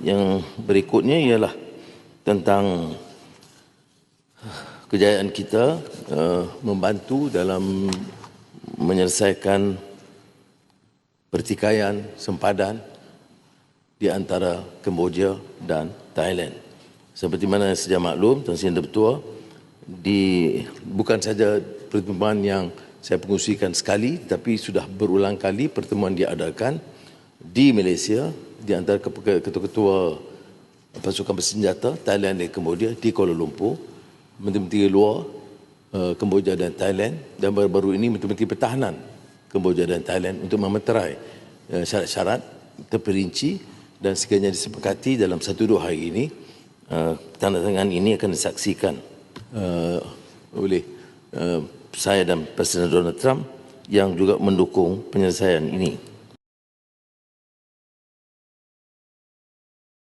yang berikutnya ialah tentang kejayaan kita uh, membantu dalam menyelesaikan pertikaian sempadan di antara Kemboja dan Thailand. Seperti mana sedia maklum, Tuan Sri Yang Bertua, di bukan saja pertemuan yang saya pengusikan sekali, tapi sudah berulang kali pertemuan diadakan di Malaysia di antara ketua-ketua pasukan bersenjata Thailand dan Kemboja di Kuala Lumpur, Menteri-Menteri luar uh, Kemboja dan Thailand dan baru-baru ini Menteri-Menteri Pertahanan Kemboja dan Thailand untuk memeterai uh, syarat-syarat terperinci dan sekiranya disepakati dalam satu dua hari ini uh, tanda tangan ini akan disaksikan uh, oleh uh, saya dan Presiden Donald Trump yang juga mendukung penyelesaian ini.